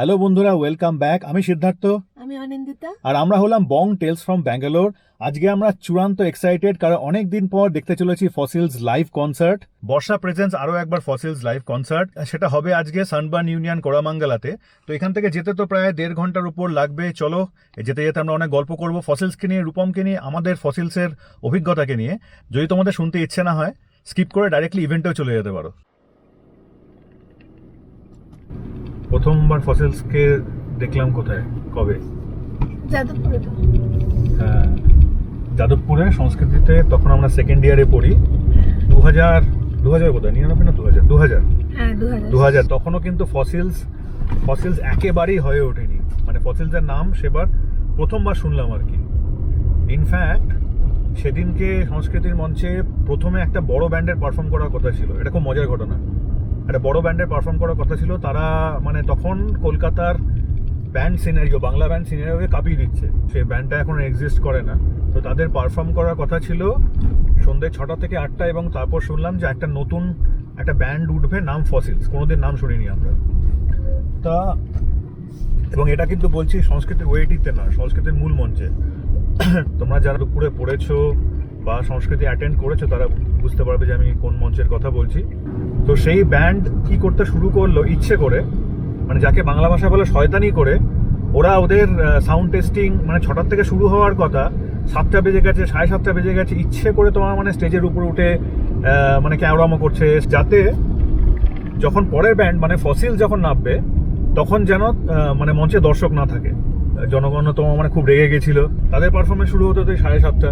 Hello বন্ধুরা welcome back আমি সিদ্ধার্থ। আমি অনিন্দিতা। আর আমরা হলাম বং টেলস ফ্রম ব্যাঙ্গালোর আজকে আমরা চূড়ান্ত এক্সাইটেড কারণ অনেক দিন পর দেখতে চলেছি Fossils live concert Barsha presence আরও একবার ফসিলস লাইভ কনসার্ট সেটা হবে আজকে সানবার্ন ইউনিয়ন কোরামাঙ্গালাতে তো এখান থেকে যেতে তো প্রায় দেড় ঘণ্টার উপর লাগবে। চলো যেতে যেতে আমরা অনেক গল্প করব ফসিলসকে নিয়ে রূপমকে নিয়ে আমাদের ফসিলসের অভিজ্ঞতাকে নিয়ে। যদি তোমাদের শুনতে ইচ্ছে না হয় স্কিপ করে ডাইরেক্টলি ইভেন্টেও চলে যেতে পারো। প্রথমবার ফসিলসকে দেখলাম কোথায়? কবে? যাদবপুরে হ্যাঁ, যাদবপুরে সংস্কৃতিতে তখন আমরা সেকেন্ড ইয়ারে পড়ি। দু হাজার দু হাজার কোথায় নিরানব্বই না দু হাজার দু হ্যাঁ দু হাজার দু হাজার তখনও কিন্তু ফসিলস ফসিলস একেবারেই হয়ে ওঠেনি। মানে ফসিলসের নাম সেবার প্রথমবার শুনলাম আর কি। ইনফ্যাক্ট সেদিনকে সংস্কৃতির মঞ্চে প্রথমে একটা বড় ব্যান্ডের পারফর্ম করার কথা ছিল। এটা খুব মজার ঘটনা। একটা বড় ব্যান্ডের পারফর্ম করার কথা ছিল, তারা মানে তখন কলকাতার ব্যান্ড সিনারিও বাংলা ব্যান্ড সিনারিওকে কাঁপিয়ে দিচ্ছে। সেই ব্যান্ডটা এখন এক্সিস্ট করে না। তো তাদের পারফর্ম করার কথা ছিল সন্ধ্যে ছটা থেকে আটটা এবং তারপর শুনলাম যে একটা নতুন একটা ব্যান্ড উঠবে, নাম ফসিলস কোনোদিন নাম শুনিনি আমরা। তা এবং এটা কিন্তু বলছি সংস্কৃতির ওয়েটিতে না, সংস্কৃতির মূল মঞ্চে। তোমরা যারা দুপুরে পড়েছো বা সংস্কৃতি অ্যাটেন্ড করেছ, তারা বুঝতে পারবে যে আমি কোন মঞ্চের কথা বলছি। তো সেই ব্যান্ড কি করতে শুরু করল ইচ্ছে করে মানে যাকে বাংলা ভাষা বলে শয়তানি করে, ওরা ওদের সাউন্ড টেস্টিং মানে ছটার থেকে শুরু হওয়ার কথা, সাতটা বেজে গেছে, সাড়ে সাতটা বেজে গেছে, ইচ্ছে করে তোমার মানে স্টেজের উপরে উঠে মানে ক্যাওড়ামো করছে, যাতে যখন পরের ব্যান্ড মানে ফসিল যখন নামবে, তখন যেন মানে মঞ্চে দর্শক না থাকে। জনগণ তোমার মানে খুব রেগে গেছিল। তাদের পারফরমেন্স শুরু হতো তো সাড়ে সাতটা।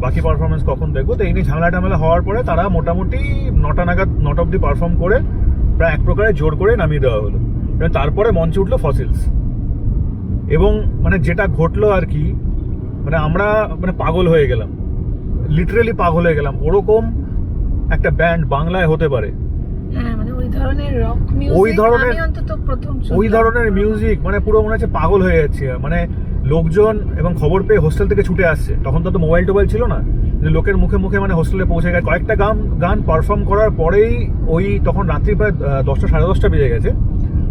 বাকি পারফরমেন্স কখন দেখব? তো এই নিয়ে ঝামেলা টামেলা হওয়ার পরে তারা মোটামুটি নটা নাগাদ নটা অব্দি পারফর্ম করে প্রায় এক প্রকারে জোর করে নামিয়ে দেওয়া হলো। তারপরে মঞ্চে উঠল ফসিলস এবং মানে যেটা ঘটলো আর কি মানে আমরা মানে পাগল হয়ে গেলাম। লিটারেলি পাগল হয়ে গেলাম। ওরকম একটা ব্যান্ড বাংলায় হতে পারে। হ্যাঁ মানে ওই ধরনের ওই ধরনের- মিউজিক মানে পুরো মনে হচ্ছে পাগল হয়ে যাচ্ছে। মানে লোকজন এবং খবর পেয়ে হোস্টেল থেকে ছুটে আসছে। তখন তো মোবাইল টোবাইল ছিল না। যে লোকের মুখে মুখে মানে হোস্টেলে পৌঁছে গেছে। কয়েকটা গান গান পারফর্ম করার পরেই ওই তখন রাত্রি প্রায় দশটা সাড়ে দশটা বেজে গেছে।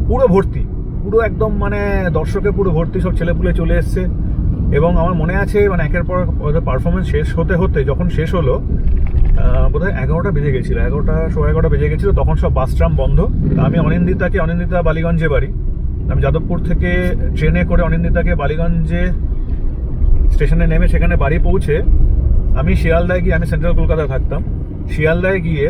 পুরো ভর্তি। পুরো একদম মানে দর্শকে পুরো ভর্তি, সব ছেলেপুলে চলে এসছে। এবং আমার মনে আছে মানে একের পর পারফরমেন্স শেষ হতে হতে যখন শেষ হলো বোধহয় এগারোটা বেজে গেছিল। এগারোটা, সোয়া এগারোটা বেজে গেছিল। তখন সব বাস ট্রাম বন্ধ। আমি অনিন্দিতাকে, অনিন্দিতা বালিগঞ্জে বাড়ি। আমি যাদবপুর থেকে ট্রেনে করে অনিন্দিতাকে বালিগঞ্জে স্টেশনে নেমে সেখানে বাড়ি পৌঁছে আমি শিয়ালদায় গিয়ে, আমি সেন্ট্রাল কলকাতায় থাকতাম। শিয়ালদায় গিয়ে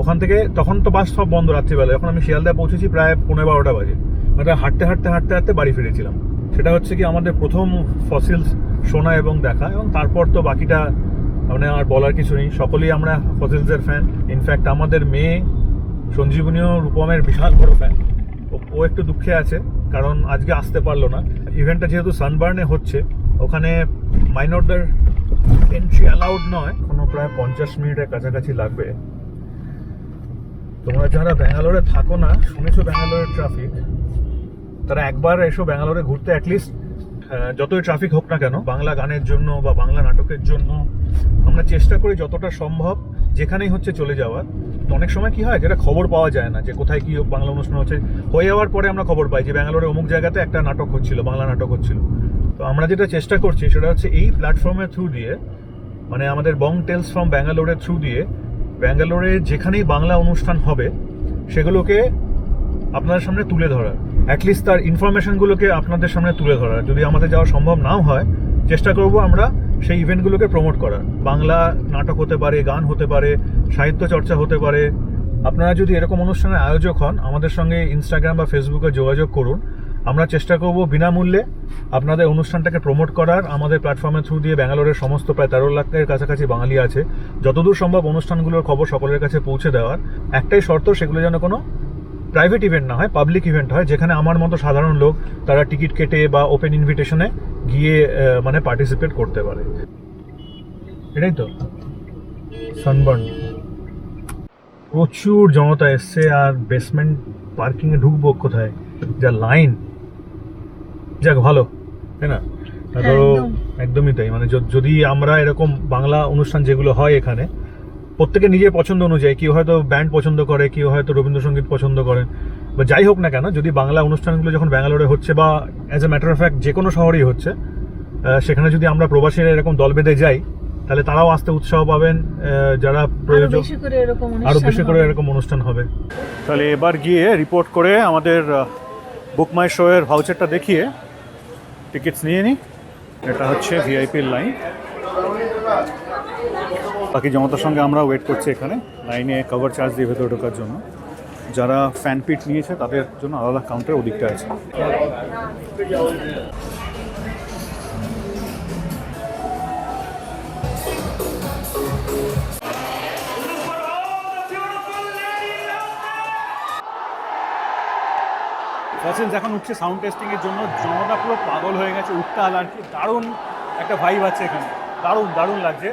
ওখান থেকে, তখন তো বাস সব বন্ধ রাত্রিবেলা এখন আমি শিয়ালদায় পৌঁছেছি প্রায় পনেরো বারোটা বাজে। মানে হাঁটতে হাঁটতে হাঁটতে হাঁটতে বাড়ি ফিরেছিলাম। সেটা হচ্ছে কি, আমাদের প্রথম ফসিলস শোনা এবং দেখা, এবং তারপর তো বাকিটা মানে আর বলার কিছু নেই। সকলেই আমরা ফসিলসের ফ্যান ইনফ্যাক্ট আমাদের মেয়ে সঞ্জীবনীয় রূপমের বিশাল বড় ফ্যান ও একটু দুঃখে আছে, কারণ আজকে আসতে পারল না। ইভেন্টটা যেহেতু সানবার্নে হচ্ছে, ওখানে মাইনরদের এন্ট্রি অ্যালাউড নয়, কোনো প্রায় পঞ্চাশ মিনিটের কাছাকাছি লাগবে। তোমরা যারা ব্যাঙ্গালোরে থাকো না, শুনেছো ব্যাঙ্গালোরের ট্রাফিক তারা একবার এসো ব্যাঙ্গালোরে ঘুরতে অ্যাটলিস্ট যতই ট্রাফিক হোক না কেন, বাংলা গানের জন্য বা বাংলা নাটকের জন্য আমরা চেষ্টা করি যতটা সম্ভব যেখানেই হচ্ছে চলে যাওয়ার। অনেক সময় কি হয়, যেটা খবর পাওয়া যায় না যে কোথায় কি বাংলা অনুষ্ঠান হচ্ছে। হয়ে যাওয়ার পরে আমরা খবর পাই যে ব্যাঙ্গালোরে অমুক জায়গাতে একটা নাটক হচ্ছিল, বাংলা নাটক হচ্ছিল। তো আমরা যেটা চেষ্টা করছি সেটা হচ্ছে এই প্ল্যাটফর্মের থ্রু দিয়ে মানে আমাদের বং টেলস ফ্রম ব্যাঙ্গালোরের থ্রু দিয়ে, ব্যাঙ্গালোরে যেখানেই বাংলা অনুষ্ঠান হবে, সেগুলোকে আপনাদের সামনে তুলে ধরা অ্যাটলিস্ট তার ইনফরমেশনগুলোকে আপনাদের সামনে তুলে ধরা যদি আমাদের যাওয়া সম্ভব নাও হয়, চেষ্টা করব আমরা সেই ইভেন্টগুলোকে প্রমোট করার। বাংলা নাটক হতে পারে, গান হতে পারে, সাহিত্য চর্চা হতে পারে। আপনারা যদি এরকম অনুষ্ঠানের আয়োজক হন, আমাদের সঙ্গে ইনস্টাগ্রাম বা ফেসবুকে যোগাযোগ করুন। আমরা চেষ্টা করব বিনামূল্যে আপনাদের অনুষ্ঠানটাকে প্রমোট করার। আমাদের প্ল্যাটফর্মের থ্রু দিয়ে ব্যাঙ্গালোরের সমস্ত প্রায় তেরো লাখের কাছাকাছি বাঙালি আছে। যতদূর সম্ভব অনুষ্ঠানগুলোর খবর সকলের কাছে পৌঁছে দেওয়ার। একটাই শর্ত, সেগুলো যেন কোনো প্রাইভেট ইভেন্ট না হয় পাবলিক ইভেন্ট হয় যেখানে আমার মতো সাধারণ লোক তারা টিকিট কেটে বা ওপেন ইনভিটেশনে গিয়ে মানে পার্টিসিপেট করতে পারে। এটাই তো? সানবার্ন প্রচুর জনতা এসছে আর বেসমেন্ট পার্কিংয়ে ঢুকবো কোথায়? যা লাইন যাক ভালো তাই না? তা ধরো একদমই তাই। মানে যদি আমরা এরকম বাংলা অনুষ্ঠান যেগুলো হয় এখানে প্রত্যেকে নিজের পছন্দ অনুযায়ী কেউ হয়তো ব্যান্ড পছন্দ করে কেউ হয়তো রবীন্দ্রসঙ্গীত পছন্দ করে বা যাই হোক না কেন যদি বাংলা অনুষ্ঠানগুলো যখন ব্যাঙ্গালোরে হচ্ছে বা as a matter of fact যে কোনো শহরেই হচ্ছে সেখানে যদি আমরা প্রবাসীরা এরকম দল বেঁধে যাই তাহলে তারাও আসতে উৎসাহ পাবেন যারা প্রয়োজন বেশি করে এরকম আরও অনুষ্ঠান বেশি করে হবে। এরকম অনুষ্ঠান হবে। তাহলে এবার গিয়ে রিপোর্ট করে আমাদের বুক মাই শো এর ভাউচারটা দেখিয়ে টিকিটস নিয়ে নিই। এটা হচ্ছে ভিআইপির লাইন বাকি জনতার সঙ্গে আমরা ওয়েট করছি এখানে। লাইনে কভার চার্জ দিয়ে ভেতরে ঢোকার জন্য। যারা ফ্যান পিট নিয়েছে, তাদের জন্য আলাদা কাউন্টার ওদিকটা আছে। এখন উঠছে সাউন্ড টেস্টিং এর জন্য। জনতা পুরো পাগল হয়ে গেছে উত্তাল আর কি দারুণ একটা ভাইব আছে এখানে। দারুণ দারুণ লাগছে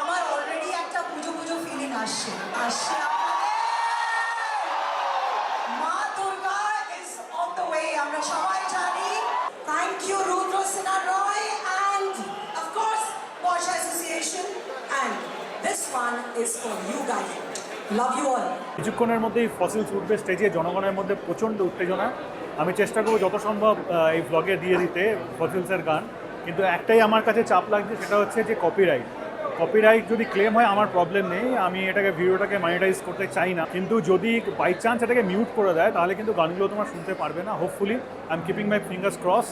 আমার অলরেডি একটা পুজো আসছে আসছে মা Durga is on the way আমরা সবাই জানি। Thank you Rudra Sinha Roy and of course association and this one is for you guys love you all কিছুক্ষণের মধ্যেই ফসিলস উঠবে স্টেজে জনগণের মধ্যে প্রচণ্ড উত্তেজনা। আমি চেষ্টা করব যত সম্ভব এই ব্লগে দিয়ে দিতে ফসিলসের গান। কিন্তু একটাই আমার কাছে চাপ লাগছে, সেটা হচ্ছে যে কপিরাইট কপিরাইট যদি ক্লেম হয়, আমার প্রবলেম নেই। আমি এটাকে ভিডিওটাকে মনিটাইজ করতে চাই না। কিন্তু যদি বাই চান্স এটাকে মিউট করে দেয়, তাহলে কিন্তু গানগুলো তোমার শুনতে পারবে না। Hopefully I am keeping my fingers cross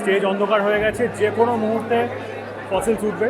stage অন্ধকার হয়ে গেছে। যে কোনো মুহূর্তে ফসিলস উঠবে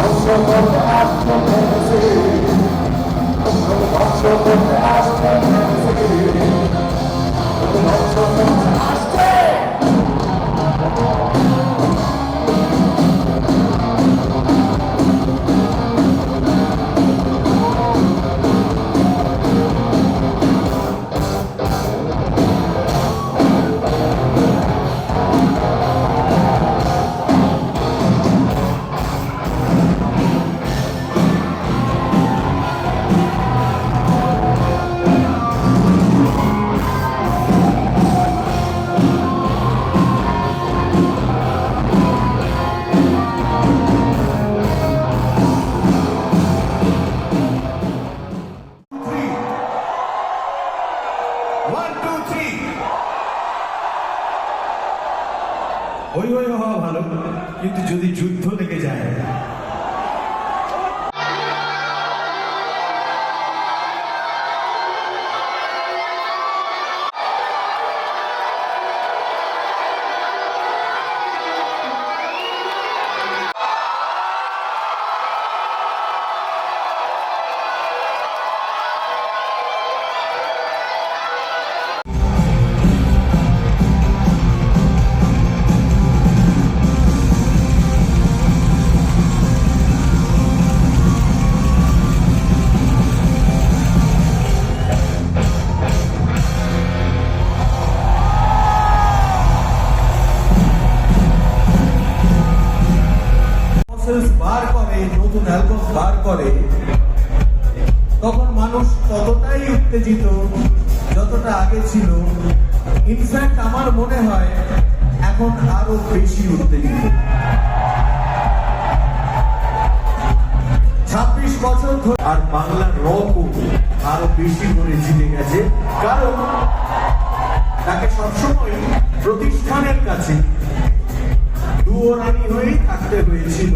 i'm so Ashton, Ashton, Ashton, Ashton, Ashton, album বার করে, তখন মানুষ ততটাই উত্তেজিত যতটা আগে ছিল। ইনফ্যাক্ট আমার মনে হয় এখন আরও বেশি উত্তেজিত। ছাব্বিশ বছর ধরে আর বাংলার রকও আরও বেশি করে জিতে গেছে। কারণ, তাকে সবসময় প্রতিষ্ঠানের কাছে দুয়ারানি হয়েই থাকতে হয়েছিল।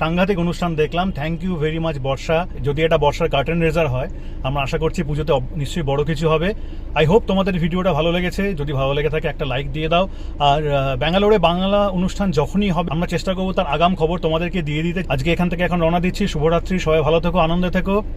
সাংঘাতিক অনুষ্ঠান দেখলাম। Thank you very much Barsha. যদি এটা বর্ষার কার্টেন রেজার হয়, আমরা আশা করছি পুজোতে নিশ্চয়ই বড় কিছু হবে। আই হোপ তোমাদের ভিডিওটা ভালো লেগেছে। যদি ভালো লেগে থাকে, একটা লাইক দিয়ে দাও। আর ব্যাঙ্গালোরে বাংলা অনুষ্ঠান যখনই হবে, আমরা চেষ্টা করব তার আগাম খবর তোমাদেরকে দিয়ে দিতে। আজকে এখান থেকে এখন রওনা দিচ্ছি। শুভরাত্রি, সবাই ভালো থেকো, আনন্দে থেকো।